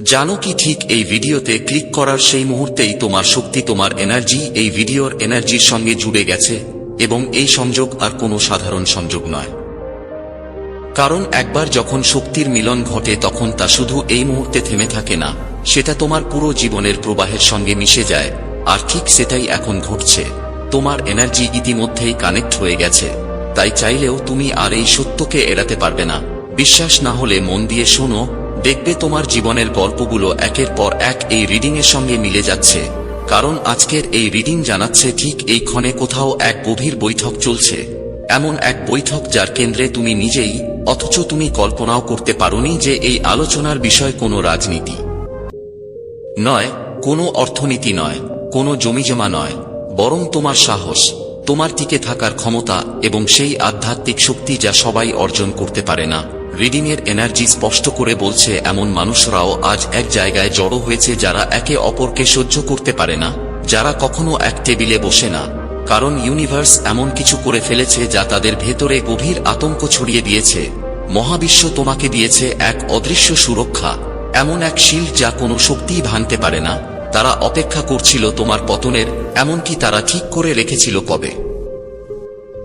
জানো কি ঠিক এই ভিডিওতে ক্লিক করার সেই মুহূর্তেই তোমার শক্তি, তোমার এনার্জি এই ভিডিওর এনার্জির সঙ্গে জুড়ে গেছে এবং এই সংযোগ আর কোনো সাধারণ সংযোগ নয়। কারণ একবার যখন শক্তির মিলন ঘটে তখন তা শুধু এই মুহূর্তে থেমে থাকে না, সেটা তোমার পুরো জীবনের প্রবাহের সঙ্গে মিশে যায়, আর ঠিক সেটাই এখন ঘটছে। তোমার এনার্জি ইতিমধ্যেই কানেক্ট হয়ে গেছে। তাই চাইলেও তুমি আর এই সত্যকে এড়াতে পারবে না। বিশ্বাস না হলে মন দিয়ে শোনো দেখবে তোমার জীবনের গল্পগুলো একের পর এক এই রিডিং এর সঙ্গে মিলে যাচ্ছে। কারণ আজকের এই রিডিং জানাচ্ছে ঠিক এই ক্ষণে কোথাও এক গভীর বৈঠক চলছে। এমন এক বৈঠক যার কেন্দ্রে তুমি নিজেই, অথচ তুমি কল্পনাও করতে পারোনি যে এই আলোচনার বিষয় কোনো রাজনীতি নয়, কোনো অর্থনীতি নয়, কোনো জমিজমা নয়, বরং তোমার সাহস, তোমার টিকে থাকার ক্ষমতা এবং সেই আধ্যাত্মিক শক্তি যা সবাই অর্জন করতে পারে না। রিডিং এর এনার্জি স্পষ্ট করে বলছে, এমন মানুষরাও আজ এক জায়গায় জড়ো হয়েছে যারা একে অপরকে সহ্য করতে পারে না, যারা কখনো এক টেবিলে বসে না। কারণ ইউনিভার্স এমন কিছু করে ফেলেছে যা তাদের ভেতরে গভীর আতঙ্ক ছড়িয়ে দিয়েছে। মহাবিশ্ব তোমাকে দিয়েছে এক অদৃশ্য সুরক্ষা, এমন এক শিল্ড যা কোনো শক্তিই ভাঙতে পারে না। তারা অপেক্ষা করছিল তোমার পতনের, এমনকি তারা ঠিক করে রেখেছিল কবে।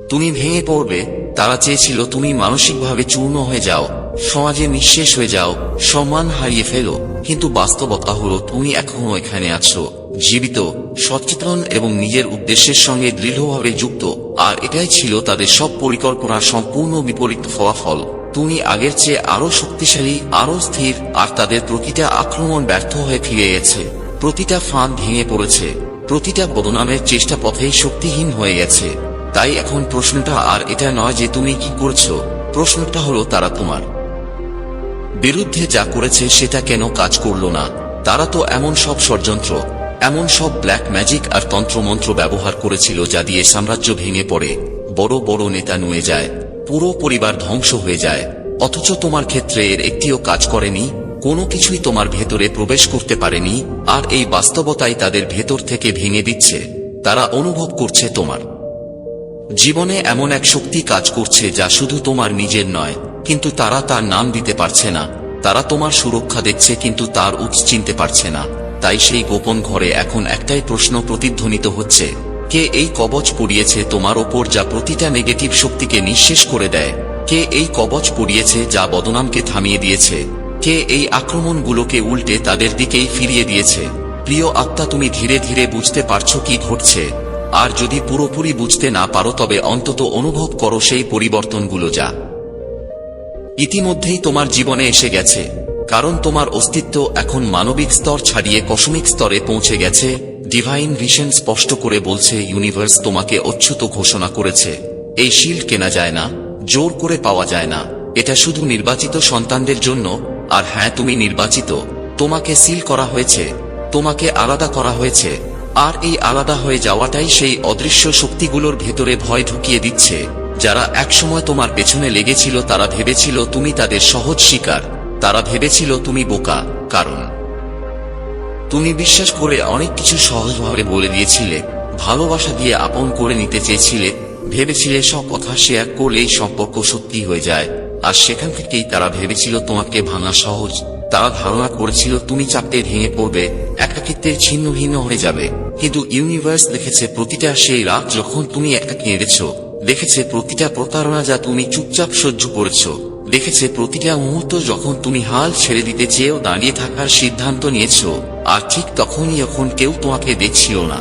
তুমি ভেঙে পড়বে, তারা চেয়েছিল তুমি মানসিকভাবে চূর্ণ হয়ে যাও, সমাজে নিঃশেষ হয়ে যাও, সম্মান হারিয়ে ফেলো, কিন্তু বাস্তবতা হলো তুমি এখনও এখানে আছো, জীবিত, সচেতন এবং নিজের উদ্দেশ্যের সঙ্গে দৃঢ়ভাবে যুক্ত, আর এটাই ছিল তাদের সব পরিকল্পনার সম্পূর্ণ বিপরীত ফলাফল। তুমি আগের চেয়ে আরও শক্তিশালী আরও স্থির, আর তাদের প্রতিটা আক্রমণ ব্যর্থ হয়ে ফিরে গেছে। প্রতিটা ফাঁদ ভেঙে পড়েছে, প্রতিটা বদনামের চেষ্টা পথেই শক্তিহীন হয়ে গেছে। তাই এখন প্রশ্নটা আর এটা নয় যে তুমি কি করছ। প্রশ্নটা হলো তারা তোমার। বিরুদ্ধে যা করেছে সেটা কেন কাজ করল না? তারা তো এমন সব ষড়যন্ত্র, এমন সব ব্ল্যাক ম্যাজিক আর তন্ত্রমন্ত্র ব্যবহার করেছিল যা দিয়ে সাম্রাজ্য ভেঙে পড়ে, বড় বড় নেতা নুয়ে যায়, পুরো পরিবার ধ্বংস হয়ে যায়। অথচ তোমার ক্ষেত্রে এর একটিও কাজ করেনি, কোনো কিছুই তোমার ভেতরে প্রবেশ করতে পারেনি, আর এই বাস্তবতাই তাদের ভেতর থেকে ভেঙে দিচ্ছে। তারা অনুভব করছে তোমার। জীবনে এমন এক শক্তি কাজ করছে যা শুধু তোমার নিজের নয়, কিন্তু তারা তার নাম দিতে পারছে না। তারা তোমার সুরক্ষা দেখছে, কিন্তু তার উৎস চিনতে পারছে না। তাই সেই গোপন ঘরে এখন একটাই প্রশ্ন প্রতিধ্বনিত হচ্ছে। কে এই কবচ পড়িয়েছে তোমার ওপর যা প্রতিটা নেগেটিভ শক্তিকে নিঃশেষ করে দেয়? কে এই কবচ পড়িয়েছে যা বদনামকে থামিয়ে দিয়েছে? কে এই আক্রমণগুলোকে উল্টে তাদের দিকেই ফিরিয়ে দিয়েছে? প্রিয় আত্মা, তুমি ধীরে ধীরে বুঝতে পারছ কি ঘটছে। আর যদি পুরোপুরি বুঝতে না পারো তবে অন্তত অনুভব করো সেই পরিবর্তনগুলো যা ইতিমধ্যেই তোমার জীবনে এসে গেছে, কারণ তোমার অস্তিত্ব এখন মানবিক স্তর ছাড়িয়ে কসমিক স্তরে পৌঁছে গেছে ডিভাইন ভিশন স্পষ্ট করে বলছে ইউনিভার্স তোমাকে অচ্যুত ঘোষণা করেছে। এই শিল্ড কেনা যায় না, জোর করে পাওয়া যায় না। এটা শুধু নির্বাচিত সন্তানদের জন্য, আর হ্যাঁ তুমি নির্বাচিত। তোমাকে সিল করা হয়েছে, তোমাকে আলাদা করা হয়েছে। আর এই আলাদা হয়ে যাওয়াটাই সেই অদৃশ্য শক্তিগুলোর ভেতরে ভয় ঢুকিয়ে দিচ্ছে। যারা একসময় তোমার পেছনে লেগেছিল, তারা ভেবেছিল তুমি তাদের সহজ শিকার। তারা ভেবেছিল তুমি বোকা, কারণ তুমি বিশ্বাস করে অনেক কিছু সহজভাবে বলে দিয়েছিলে, ভালোবাসা দিয়ে আপন করে নিতে চেয়েছিলে, ভেবেছিলে সব কথা শেয়ার করলেই সম্পর্ক সত্যি হয়ে যায়। আর সেখান থেকেই তারা ভেবেছিল তোমাকে ভাঙা সহজ তারা ধারণা করেছিল তুমি চাপতে ভেঙে পড়বে, একাকিত্বের ছিন্ন ভিন্ন হয়ে যাবে। কিন্তু ইউনিভার্স দেখেছে প্রতিটা সেই রাত যখন তুমি একাকি নেড়েছ দেখেছে প্রতিটা প্রতারণা যা তুমি চুপচাপ সহ্য করেছ। দেখেছে প্রতিটা মুহূর্ত যখন তুমি হাল ছেড়ে দিতে চেয়েও দাঁড়িয়ে থাকার সিদ্ধান্ত নিয়েছ, আর ঠিক তখনই যখন কেউ তোমাকে দেখছিল না।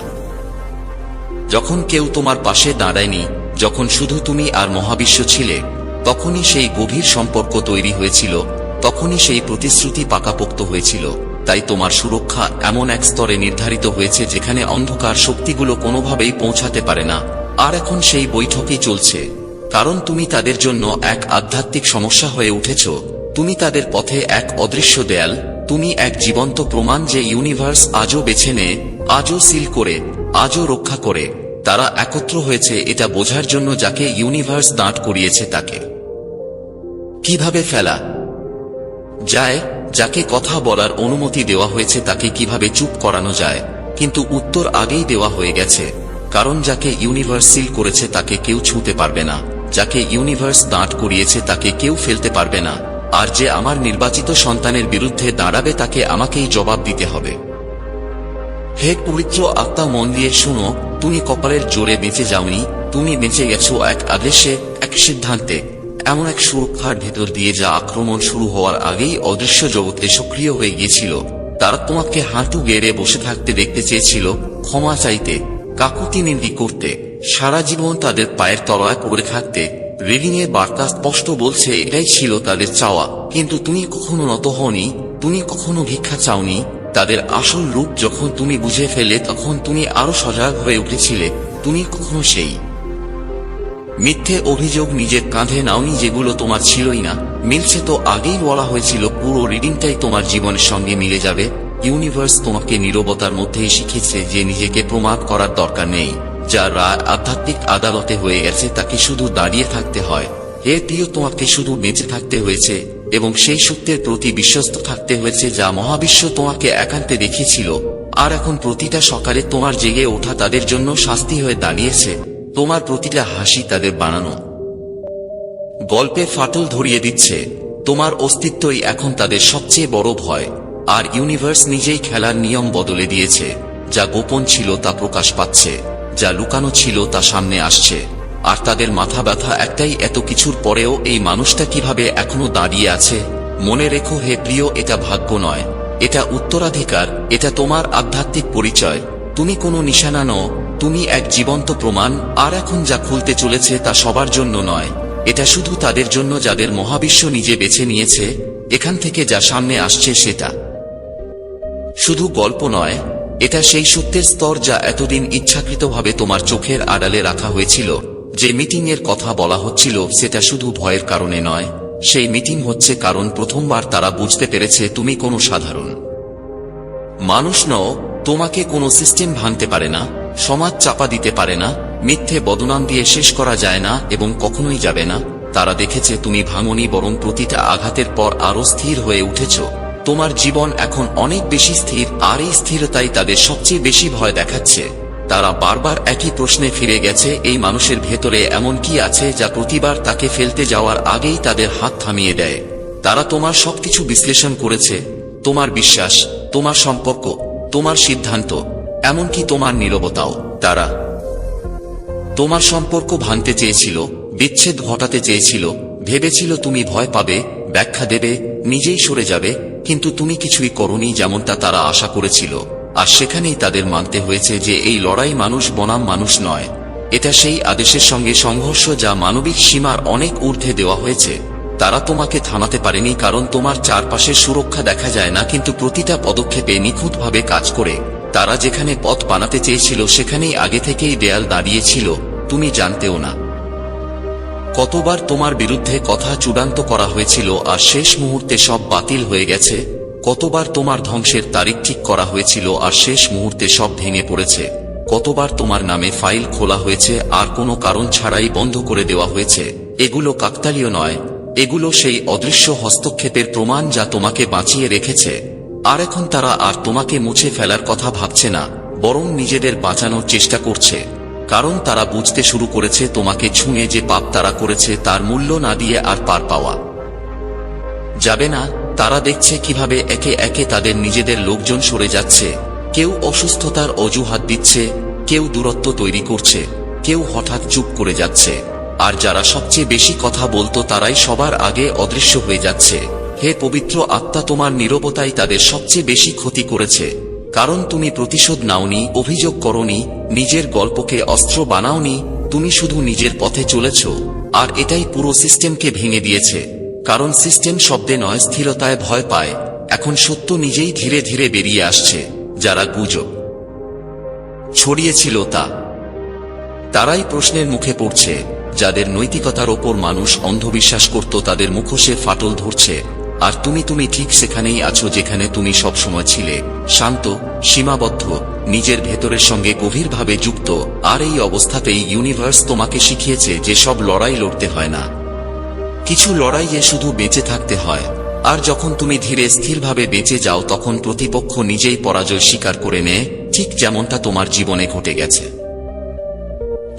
যখন কেউ তোমার পাশে দাঁড়ায়নি, যখন শুধু তুমি আর মহাবিশ্ব ছিলে, তখনই সেই গভীর সম্পর্ক তৈরি হয়েছিল। তখনই সেই প্রতিশ্রুতি পাকাপোক্ত হয়েছিল, তাই তোমার সুরক্ষা এমন এক স্তরে নির্ধারিত হয়েছে যেখানে অন্ধকার শক্তিগুলো কোনোভাবেই পৌঁছাতে পারে না। আর এখন সেই বৈঠকই চলছে। কারণ তুমি তাদের জন্য এক আধ্যাত্মিক সমস্যা হয়ে উঠেছ। তুমি তাদের পথে এক অদৃশ্য দেয়াল, তুমি এক জীবন্ত প্রমাণ যে ইউনিভার্স আজও বেছে নেয় আজও সিল করে, আজও রক্ষা করে। তারা একত্র হয়েছে এটা বোঝার জন্য যাকে ইউনিভার্স দাঁড় করিয়েছে তাকে। কীভাবে ফেলা? যায়, যাকে কথা বলার অনুমতি দেওয়া হয়েছে তাকে কীভাবে চুপ করানো যায়, কিন্তু উত্তর আগেই দেওয়া হয়ে গেছে। কারণ যাকে ইউনিভার্স সিল করেছে তাকে কেউ ছুঁতে পারবে না, যাকে ইউনিভার্স দাঁড় করিয়েছে তাকে কেউ ফেলতে পারবে না, আর যে আমার নির্বাচিত সন্তানের বিরুদ্ধে দাঁড়াবে তাকে আমাকেই জবাব দিতে হবে। হে পবিত্র আত্মা, মন দিয়ে শুনো, তুমি কপালের জোরে বেঁচে যাওনি, তুমি বেঁচে গেছো এক আদেশে, এক সিদ্ধান্তে। এমন এক সুরক্ষার ভেতর দিয়ে যা আক্রমণ শুরু হওয়ার আগেই অদৃশ্য জগতে সক্রিয় হয়ে গিয়েছিল। তারা তোমাকে হাঁটু গেড়ে বসে থাকতে দেখতে চেয়েছিল, ক্ষমা চাইতে, কাকুতি নিন্দি করতে। সারা জীবন তাদের পায়ের তলায় পড়ে থাকতে রিডিং এর বার্তা স্পষ্ট বলছে, এটাই ছিল তাদের চাওয়া। কিন্তু তুমি কখনো নত হওনি, তুমি কখনো ভিক্ষা চাওনি। তাদের আসল রূপ যখন তুমি বুঝে ফেলে, তখন তুমি আরও সজাগ হয়ে উঠেছিলে। তুমি কখনো সেই মিথ্যে অভিযোগ নিজের কাঁধে নাওনি যেগুলো তোমার ছিলই না। মিলছে তো আগেই বলা হয়েছিল পুরো রিডিংটাই তোমার জীবনের সঙ্গে মিলে যাবে। ইউনিভার্স তোমাকে নীরবতার মধ্যেই শিখেছে যে নিজেকে প্রমাণ করার দরকার নেই। যা রায় আধ্যাত্মিক আদালতে হয়ে গেছে তাকে শুধু দাঁড়িয়ে থাকতে হয়। হে প্রিয় তোমাকে শুধু বেঁচে থাকতে হয়েছে এবং সেই সত্যের প্রতি বিশ্বস্ত থাকতে হয়েছে যা মহাবিশ্ব তোমাকে একান্তে দেখিয়েছিল। আর এখন প্রতিটা সকালে তোমার জেগে ওঠা তাদের জন্য শাস্তি হয়ে দাঁড়িয়েছে। তোমার প্রতিটা হাসি তাদের বানানো। গল্পে ফাটল ধরিয়ে দিচ্ছে, তোমার অস্তিত্বই এখন তাদের সবচেয়ে বড় ভয়, আর ইউনিভার্স নিজেই খেলার নিয়ম বদলে দিয়েছে, যা গোপন ছিল তা প্রকাশ পাচ্ছে, যা লুকানো ছিল তা সামনে আসছে, আর তাদের মাথা ব্যথা একটাই এত কিছুর পরেও এই মানুষটা কীভাবে এখনও দাঁড়িয়ে আছে? মনে রেখো হে প্রিয়, এটা ভাগ্য নয়, এটা উত্তরাধিকার, এটা তোমার আধ্যাত্মিক পরিচয়। তুমি কোনো নিশানা নও, তুমি এক জীবন্ত প্রমাণ, আর এখন যা খুলতে চলেছে তা সবার জন্য নয়। এটা শুধু তাদের জন্য যাদের মহাবিশ্ব নিজে বেছে নিয়েছে, এখান থেকে যা সামনে আসছে সেটা। শুধু গল্প নয়, এটা সেই সত্যের স্তর যা এতদিন ইচ্ছাকৃতভাবে তোমার চোখের আড়ালে রাখা হয়েছিল, যে মিটিং এর কথা বলা হচ্ছিল, সেটা শুধু ভয়ের কারণে নয়। সেই মিটিং হচ্ছে কারণ প্রথমবার তারা বুঝতে পেরেছে তুমি কোনো সাধারণ মানুষ নও তোমাকে কোনো সিস্টেম ভাঙতে পারে না, সমাজ চাপা দিতে পারে না, মিথ্যে বদনাম দিয়ে শেষ করা যায় না এবং কখনোই যাবে না। তারা দেখেছে তুমি ভাঙনি, বরং প্রতিটা আঘাতের পর আরও স্থির হয়ে উঠেছ। তোমার জীবন এখন অনেক বেশি স্থির, আর এই স্থিরতাই তাদের সবচেয়ে বেশি ভয় দেখাচ্ছে। তারা বারবার একই প্রশ্নে ফিরে গেছে, এই মানুষের ভেতরে এমন কি আছে যা প্রতিবার তাকে ফেলতে যাওয়ার আগেই তাদের হাত থামিয়ে দেয়। তারা তোমার সবকিছু বিশ্লেষণ করেছে। তোমার বিশ্বাস, তোমার সম্পর্ক তোমার সিদ্ধান্ত, এমনকি তোমার নীরবতাও। তারা তোমার সম্পর্ক ভাঙতে চেয়েছিল, বিচ্ছেদ ঘটাতে চেয়েছিল, ভেবেছিল তুমি ভয় পাবে, ব্যাখ্যা দেবে, নিজেই সরে যাবে, কিন্তু তুমি কিছুই করনি যেমনটা তারা আশা করেছিল। আর সেখানেই তাদের মানতে হয়েছে যে এই লড়াই মানুষ বনাম মানুষ নয়। এটা সেই আদেশের সঙ্গে সংঘর্ষ যা মানবিক সীমার অনেক ঊর্ধ্বে দেওয়া হয়েছে। তারা তোমাকে থামাতে পারেনি কারণ তোমার চারপাশের সুরক্ষা দেখা যায় না, কিন্তু প্রতিটা পদক্ষেপে নিখুঁতভাবে কাজ করে। তারা যেখানে পথ বানাতে চেয়েছিল, সেখানেই আগে থেকেই দেয়াল দাঁড়িয়েছিল। তুমি জানতেও না। কতবার তোমার বিরুদ্ধে কথা চূড়ান্ত করা হয়েছিল আর শেষ মুহূর্তে সব বাতিল হয়ে গেছে? কতবার তোমার ধ্বংসের তারিখ ঠিক করা হয়েছিল আর শেষ মুহূর্তে সব ভেঙে পড়েছে? কতবার তোমার নামে ফাইল খোলা হয়েছে আর কোনো কারণ ছাড়াই বন্ধ করে দেওয়া হয়েছে? এগুলো কাকতালীয় নয়। এগুলো সেই অদৃশ্য হস্তক্ষেপের প্রমাণ যা তোমাকে বাঁচিয়ে রেখেছে। আর এখন তারা আর তোমাকে মুছে ফেলার কথা ভাবছে না, বরং নিজেদের বাঁচানোর চেষ্টা করছে। কারণ তারা বুঝতে শুরু করেছে তোমাকে ছুঁয়ে যে পাপ তারা করেছে তার মূল্য না দিয়ে আর পার পাওয়া। যাবে না, তারা দেখছে কীভাবে একে একে তাদের নিজেদের লোকজন সরে যাচ্ছে। কেউ অসুস্থতার অজুহাত দিচ্ছে, কেউ দূরত্ব তৈরি করছে, কেউ হঠাৎ চুপ করে যাচ্ছে। আর যারা সবচেয়ে বেশি কথা বলতো তারাই সবার আগে অদৃশ্য হয়ে যাচ্ছে। হে পবিত্র আত্মা, তোমার নীরবতাই তাদের সবচেয়ে বেশি ক্ষতি করেছে। কারণ তুমি প্রতিশোধ নাওনি, অভিযোগ করনি, নিজের গল্পকে অস্ত্র বানাওনি, তুমি শুধু নিজের পথে চলেছ। আর এটাই পুরো সিস্টেমকে ভেঙে দিয়েছে। কারণ সিস্টেম শব্দে নয়, স্থিরতায় ভয় পায়। এখন সত্য নিজেই ধীরে ধীরে বেরিয়ে আসছে, যারা গুজব ছড়িয়েছিল তা। তারাই প্রশ্নের মুখে পড়ছে, যাদের নৈতিকতার ওপর মানুষ অন্ধবিশ্বাস করত তাদের মুখোশে ফাটল ধরছে। আর তুমি তুমি ঠিক সেখানেই আছো যেখানে তুমি সবসময় ছিলে, শান্ত, সীমাবদ্ধ, নিজের ভেতরের সঙ্গে গভীরভাবে যুক্ত, আর এই অবস্থাতেই ইউনিভার্স তোমাকে শিখিয়েছে যে সব লড়াই লড়তে হয় না। কিছু লড়াইয়ে শুধু বেঁচে থাকতে হয়, আর যখন তুমি ধীরে স্থিরভাবে বেঁচে যাও তখন প্রতিপক্ষ নিজেই পরাজয় স্বীকার করে নেয়, ঠিক যেমনটা তোমার জীবনে ঘটে গেছে।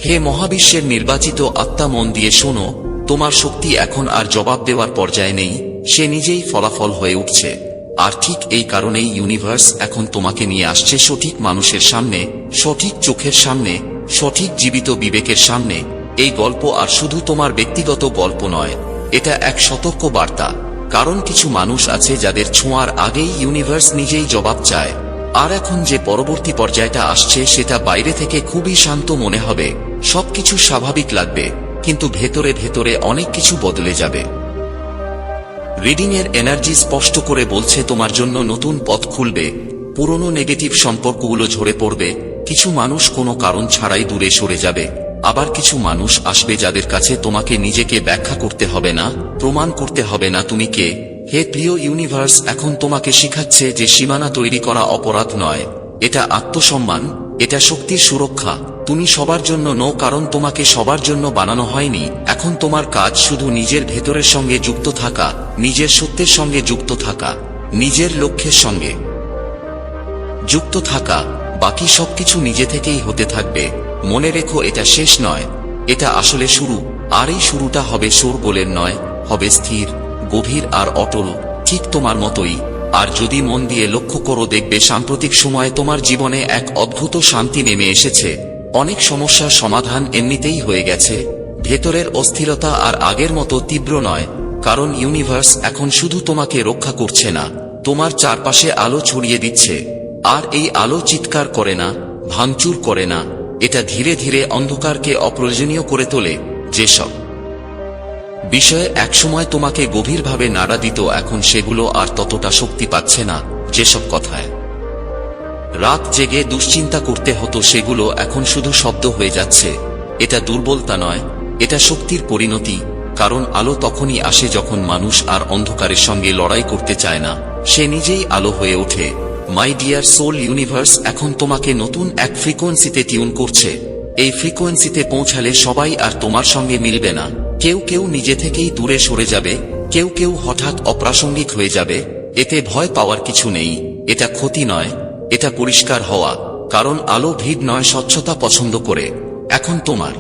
হে মহাবিশ্বের নির্বাচিত আত্মা মন দিয়ে শোনো, তোমার শক্তি এখন আর জবাব দেওয়ার পর্যায়ে নেই, সে নিজেই ফলাফল হয়ে উঠছে। আর ঠিক এই কারণেই ইউনিভার্স এখন তোমাকে নিয়ে আসছে সঠিক মানুষের সামনে, সঠিক চোখের সামনে, সঠিক জীবিত বিবেকের সামনে। এই গল্প আর শুধু তোমার ব্যক্তিগত গল্প নয়, এটা এক সতর্ক বার্তা। কারণ কিছু মানুষ আছে যাদের ছোঁয়ার আগেই ইউনিভার্স নিজেই জবাব চায়। আর এখন যে পরবর্তী পর্যায়টা আসছে, সেটা বাইরে থেকে খুবই শান্ত মনে হবে। সবকিছু স্বাভাবিক লাগবে, কিন্তু ভেতরে ভেতরে অনেক কিছু বদলে যাবে। রিডিং এর এনার্জি স্পষ্ট করে বলছে, তোমার জন্য নতুন পথ খুলবে। পুরনো নেগেটিভ সম্পর্কগুলো ঝরে পড়বে। কিছু মানুষ কোনো কারণ ছাড়াই দূরে সরে যাবে। আবার কিছু মানুষ আসবে যাদের কাছে তোমাকে নিজেকে ব্যাখ্যা করতে হবে না, প্রমাণ করতে হবে না তুমি কে। হে প্রিয় ইউনিভার্স, এখন তোমাকে শিখাচ্ছে যে সীমানা তৈরি করা অপরাধ নয়। এটা আত্মসম্মান, এটা শক্তির সুরক্ষা। তুমি সবার জন্য নও, কারণ তোমাকে সবার জন্য বানানো হয়নি। এখন তোমার কাজ শুধু নিজের ভেতরের সঙ্গে যুক্ত থাকা, নিজের সত্যের সঙ্গে যুক্ত থাকা, নিজের লক্ষ্যের সঙ্গে যুক্ত থাকা, বাকি সবকিছু নিজে থেকেই হতে থাকবে। মনে রেখো, এটা শেষ নয়। এটা আসলে শুরু। আর এই শুরুটা হবে শোরগোলের নয়, হবে স্থির। গভীর আর অটল, ঠিক তোমার মতোই। আর যদি মন দিয়ে লক্ষ্য করো, দেখবে সাম্প্রতিক সময়ে তোমার জীবনে এক অদ্ভুত শান্তি নেমে এসেছে। অনেক সমস্যার সমাধান এমনিতেই হয়ে গেছে। ভেতরের অস্থিরতা আর আগের মতো তীব্র নয়, কারণ ইউনিভার্স এখন শুধু তোমাকে রক্ষা করছে না, তোমার চারপাশে আলো ছড়িয়ে দিচ্ছে। আর এই আলো চিৎকার করে না, ভাঙচুর করে না, এটা ধীরে ধীরে অন্ধকারকে অপ্রয়োজনীয় করে তোলে, যেসব বিষয়ে একসময় তোমাকে গভীরভাবে নাড়া দিত, এখন সেগুলো আর ততটা শক্তি পাচ্ছে না, যেসব কথায়। রাত জেগে দুশ্চিন্তা করতে হতো, সেগুলো এখন শুধু শব্দ হয়ে যাচ্ছে। এটা দুর্বলতা নয়, এটা শক্তির পরিণতি, কারণ আলো তখনই আসে যখন মানুষ আর অন্ধকারের সঙ্গে লড়াই করতে চায় না। সে নিজেই আলো হয়ে ওঠে। মাই ডিয়ার সোল ইউনিভার্স এখন তোমাকে নতুন এক ফ্রিকোয়েন্সিতে টিউন করছে। এই ফ্রিকোয়েন্সিতে পৌঁছালে সবাই আর তোমার সঙ্গে মিলবে না। কেউ কেউ নিজে থেকেই দূরে সরে যাবে, কেউ কেউ হঠাৎ অপ্রাসঙ্গিক হয়ে যাবে, এতে ভয় পাওয়ার কিছু নেই, এটা ক্ষতি নয়, এটা পরিষ্কার হওয়া, কারণ আলো ভিড় নয় স্বচ্ছতা পছন্দ করে, এখন তোমার।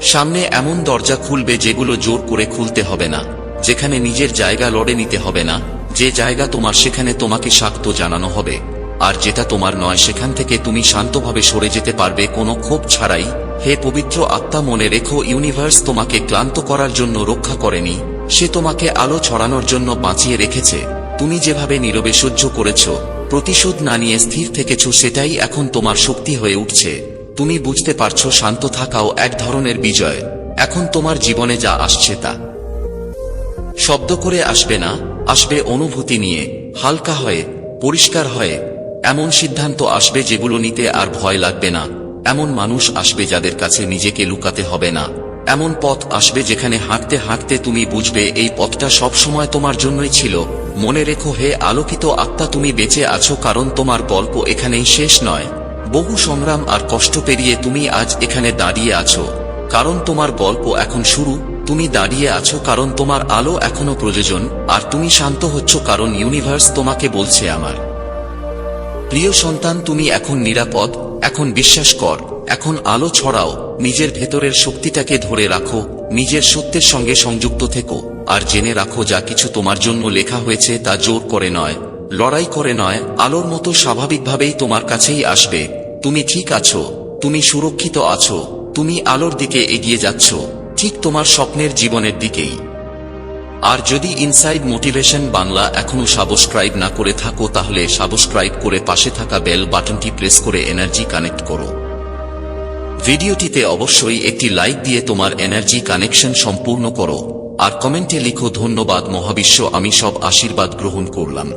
সামনে এমন দরজা খুলবে যেগুলো জোর করে খুলতে হবে না, যেখানে নিজের জায়গা লড়ে নিতে হবে না, যে জায়গা তোমার সেখানে তোমাকে স্বাগত জানানো হবে, আর যেটা তোমার নয় সেখান থেকে তুমি শান্তভাবে সরে যেতে পারবে কোনো ক্ষোভ ছাড়াই হে পবিত্র আত্মা, মনে রেখো ইউনিভার্স তোমাকে ক্লান্ত করার জন্য রক্ষা করেনি। সে তোমাকে আলো ছড়ানোর জন্য বাঁচিয়ে রেখেছে। তুমি যেভাবে নীরবে সহ্য করেছ, প্রতিশোধ না নিয়ে স্থির থেকেছ, সেটাই এখন তোমার শক্তি হয়ে উঠছে। তুমি বুঝতে পারছ, শান্ত থাকাও এক ধরনের বিজয়। এখন তোমার জীবনে যা আসছে তা। শব্দ করে আসবে না, আসবে অনুভূতি নিয়ে। হালকা হয়ে, পরিষ্কার হয়ে, এমন সিদ্ধান্ত আসবে যেগুলো নিতে আর ভয় লাগবে না। এমন মানুষ আসবে যাদের কাছে নিজেকে লুকাতে হবে না। এমন পথ আসবে যেখানে হাঁটতে হাঁটতে তুমি বুঝবে এই পথটা সব সময় তোমার জন্যই ছিল। মনে রেখো হে আলোকিত আত্মা, তুমি বেঁচে আছো কারণ তোমার গল্প এখানেই শেষ নয়। বহু সংগ্রাম আর কষ্ট পেরিয়ে তুমি আজ এখানে দাঁড়িয়ে আছো। কারণ তোমার গল্প এখন শুরু, তুমি দাঁড়িয়ে আছো কারণ তোমার আলো এখনও প্রয়োজন, আর তুমি শান্ত হচ্ছ কারণ ইউনিভার্স তোমাকে বলছে আমার। প্রিয় সন্তান, তুমি এখন নিরাপদ এখন বিশ্বাস কর, এখন আলো ছড়াও, নিজের ভেতরের শক্তিটাকে ধরে রাখো, নিজের সত্যের সঙ্গে সংযুক্ত থেকো, আর জেনে রাখো যা কিছু তোমার জন্য লেখা হয়েছে তা জোর করে নয়, লড়াই করে নয়, আলোর মতো স্বাভাবিকভাবেই তোমার কাছেই আসবে, তুমি ঠিক আছো, তুমি সুরক্ষিত আছো, তুমি আলোর দিকে এগিয়ে যাচ্ছ, ঠিক তোমার স্বপ্নের জীবনের দিকেই। আর যদি ইনসাইড মোটিভেশন বাংলা এখনও সাবস্ক্রাইব না করে থাকো, তাহলে সাবস্ক্রাইব করে পাশে থাকা বেল বাটনটি প্রেস করে এনার্জি কানেক্ট করো। ভিডিওটিতে অবশ্যই একটি লাইক দিয়ে তোমার এনার্জি কানেকশন সম্পূর্ণ করো। আর কমেন্টে লিখো, ধন্যবাদ মহাবিশ্ব, আমি সব আশীর্বাদ গ্রহণ করলাম।